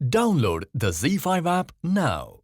Download the Zee Z5 app नाव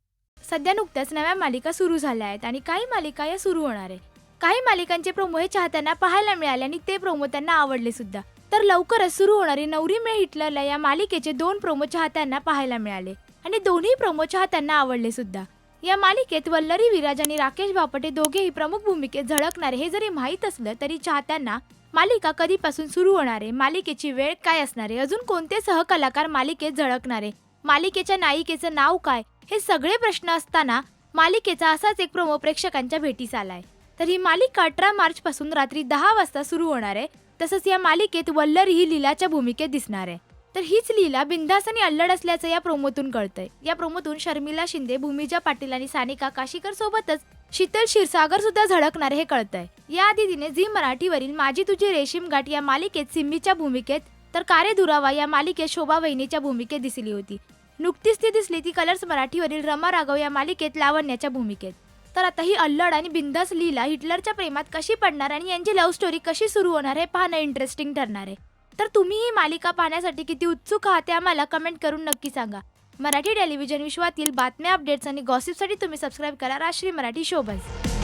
सध्या नुकत्याच नव्या मालिका सुरू झाल्या आहेत आणि काही मालिका या सुरू होणार आहे काही मालिकांचे प्रोमो हे चाहत्यांना पाहायला मिळाले आणि ते प्रोमो त्यांना आवडले सुद्धा. तर लवकरच सुरू होणारी नवरी मिळ हिटलरला या मालिकेचे दोन प्रोमो चाहत्यांना पाहायला मिळाले. आणि दोन्ही प्रोमो चाहत्यांना आवडले सुद्धा. या मालिकेत वल्लरी विराज आणि राकेश बापटे दोघेही प्रमुख भूमिकेत झळकणारे हे जरी माहीत असलं तरी चाहत्यांना मालिका कधीपासून सुरू होणार आहे? मालिकेची वेळ काय असणार आहे? अजून कोणते सहकलाकार मालिकेत झळकणार आहे? मालिकेच्या नायिकेचं नाव काय हे सगळे प्रश्न असताना मालिकेचा असाच एक प्रोमो प्रेक्षकांच्या भेटीस आलाय. तर ही मालिका अठरा मार्च पासून रात्री दहा वाजता सुरू होणार आहे. तसंच या मालिकेत वल्लर ही लीलाच्या भूमिकेत दिसणार आहे. तर हीच लीला बिंदास आणि अल्लड असल्याचं या प्रोमोतून कळतंय. या प्रोमोतून शर्मिला शिंदे भूमिजा पाटील आणि सानिका काशीकर सोबतच शीतल क्षीरसागर सुद्धा झळकणार हे कळतंय. याआधी तिने झी मराठीवरील माझी तुझी रेशीम गाठ या मालिकेत सिम्मीच्या भूमिकेत तर कारे दुरावा या मालिकेत शोभा वहिनीच्या भूमिकेत दिसली होती. नुकतीच ती दिसली ती कलर्स मराठीवरील रमा राघव या मालिकेत लावण्याच्या भूमिकेत. तर आता ही अल्लड आणि बिंदास लीला हिटलरच्या प्रेमात कशी पडणार आणि यांची लव्ह स्टोरी कशी सुरू होणार हे पाहणं इंटरेस्टिंग ठरणार आहे. तर तुम्ही ही मालिका पाहण्यासाठी किती उत्सुक आहात ते आम्हाला कमेंट करून नक्की सांगा. मराठी टेलिव्हिजन विश्वातील बातम्या अपडेट्स आणि गॉसिपसाठी तुम्ही सबस्क्राईब करा राष्ट्रीय मराठी शोबस